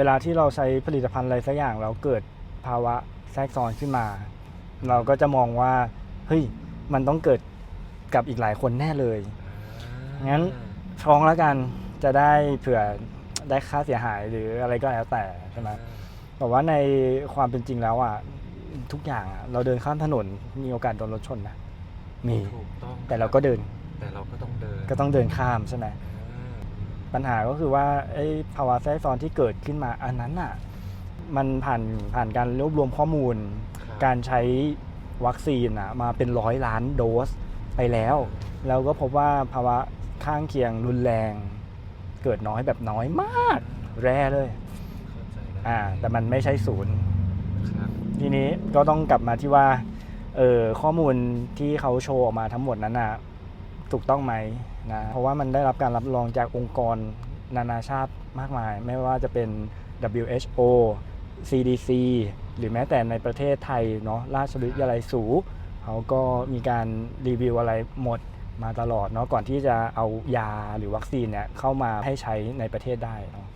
วลาที่เราใช้ผลิตภัณฑ์อะไรสักอย่างแล้วเกิดภาวะแทรกซ้อนขึ้นมา เราก็จะมองว่าเฮ้ยมันต้องเกิดกับอีกหลายคนแน่เลยงั้นฟ้องแล้วกันจะได้เผื่อได้ค่าเสียหายหรืออะไรก็แล้วแต่ใช่ไหมแต่ว่าในความเป็นจริงแล้วอะทุกอย่างอะเราเดินข้ามถนนมีโอกาสโดนรถชนนะมีถูกต้องแต่เราก็เดินแต่เราก็ต้องเดินก็ต้องเดินข้ามใช่ไหมอ่า ปัญหาก็คือว่าไอ้ภาวะแทรกซ้อนที่เกิดขึ้นมาอันนั้นอะมันผ่านผ่านการรวบรวมข้อมูลครับการใช้วัคซีนอะมาเป็นร้อยล้านโดสไปแล้วแล้วก็พบว่าภาวะข้างเคียงรุนแรง เกิดน้อยแบบน้อยมาก แร่เลยเข้าใจได้อ่าแต่มันไม่ใช่ศูนย์ครับทีนี้ก็ต้องกลับมาที่ว่าเออข้อมูลที่เขาโชว์ออกมาทั้งหมดนั้นน่ะ ถูกต้องไหมนะเพราะว่ามันได้รับการรับรองจากองค์กรนานาชาติมากมาย ไม่ว่าจะเป็น WHO CDC หรือแม้แต่ในประเทศไทยเนาะราชวิทยาลัยสูเขาก็มีการรีวิวอะไรหมดมาตลอดเนาะก่อนที่จะเอายาหรือวัคซีนเนี่ยเข้ามาให้ใช้ในประเทศได้เนาะ